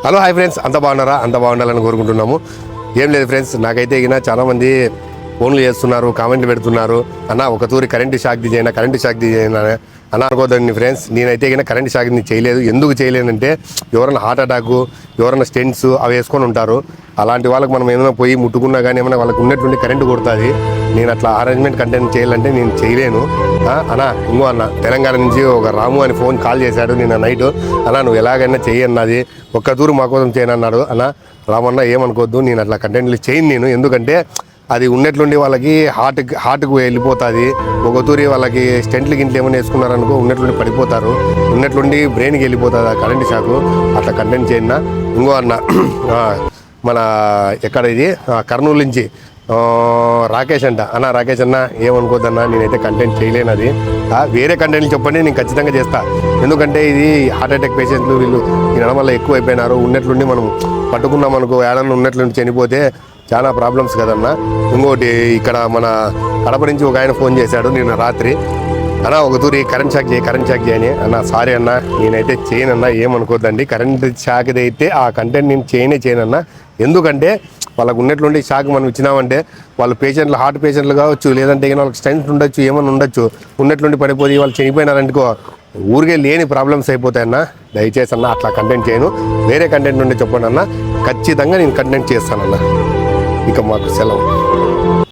Hello hi friends. అంత బాగున్నారా? అంత బాగుండాలని కోరుకుంటున్నాము. ఏం లేదు ఫ్రెండ్స్ నాకైతే ఇగిన చాలామంది ఫోన్లు చేస్తున్నారు కామెంట్లు పెడుతున్నారు. అన్న ఒక తూరి కరెంటు షాక్ దిజైనా కరెంటు షాక్ దిజైనా అన్న అనుకోదండి ఫ్రెండ్స్. నేనైతే ఇగిన కరెంటు షాక్ని చేయలేదు. ఎందుకు చేయలేనంటే ఎవరైనా హార్ట్ అటాక్ ఎవరైనా స్టెంట్స్ అవి వేసుకొని ఉంటారు. అలాంటి వాళ్ళకి మనం ఏమైనా పోయి ముట్టుకున్నా కానీ ఏమైనా వాళ్ళకి ఉన్నటువంటి కరెంటు కొడుతుంది. నేను అట్లా అరేంజ్మెంట్ కంటెంట్ చేయాలంటే నేను చేయలేను. అనా ఇంకో అన్న తెలంగాణ నుంచి ఒక రాము అని ఫోన్ కాల్ చేశాడు నిన్న నైట్. అలా నువ్వు ఎలాగైనా చేయన్నది అన్నది. ఒక్క తూరు మా కోసం చేయనన్నాడు అన్న రామన్న ఏమనుకోవద్దు నేను అట్లా కంటెంట్లు చేయను నేను. ఎందుకంటే అది ఉన్నట్లుండి వాళ్ళకి హార్ట్ హార్ట్కు వెళ్ళిపోతుంది. ఒక తూరి వాళ్ళకి స్టెంట్లు గింట్లు ఏమైనా వేసుకున్నారనుకో ఉన్నట్లుండి పడిపోతారు. ఉన్నట్లుండి బ్రెయిన్కి వెళ్ళిపోతుంది ఆ కరెంట్ షాకు అట్లా కంటెంట్ చేయండి ఇంకో అన్న మన ఎక్కడ ఇది? కర్నూలు నుంచి. రాకేష్ అంట. అన్న రాకేష్ అన్న ఏమనుకోద్దన్నా నేనైతే కంటెంట్ చేయలేను అది. వేరే కంటెంట్లు చెప్పండి నేను ఖచ్చితంగా చేస్తా. ఎందుకంటే ఇది హార్ట్ అటాక్ పేషెంట్లు వీళ్ళు తినడం వల్ల ఎక్కువ అయిపోయినారు. ఉన్నట్లుండి మనం పట్టుకున్నాం అనుకో ఏడన్నా ఉన్నట్లుండి చనిపోతే చాలా ప్రాబ్లమ్స్ కదన్నా. ఇంకోటి ఇక్కడ మన కడప నుంచి ఒక ఆయన ఫోన్ చేశాడు నిన్న రాత్రి. అన్నా ఒక తూరి కరెంట్ షాక్ చేయి కరెంట్ షాక్ చేయని అన్న సారీ అన్న నేనైతే చేయనన్నా ఏమనుకోద్దండి? కరెంట్ షాక్ అయితే ఆ కంటెంట్ నేను చేయనే చేయనన్న. ఎందుకంటే వాళ్ళకు ఉన్నట్లుండి షాక్ మనం ఇచ్చినామంటే వాళ్ళు పేషెంట్లు హార్ట్ పేషెంట్లు కావచ్చు లేదంటే ఏమైనా వాళ్ళకి స్ట్రెంత్ ఉండొచ్చు ఏమైనా ఉండొచ్చు ఉన్నట్లుండి పడిపోయి వాళ్ళు చనిపోయినారనుకో ఊరికే లేని ప్రాబ్లమ్స్ అయిపోతాయన్న దయచేసి అన్న అట్లా కంటెంట్ చేయను. వేరే కంటెంట్ నుండి చెప్పండి అన్న. ఖచ్చితంగా నేను కంటెంట్ చేస్తానన్న. ఇక మాకు సెలవు.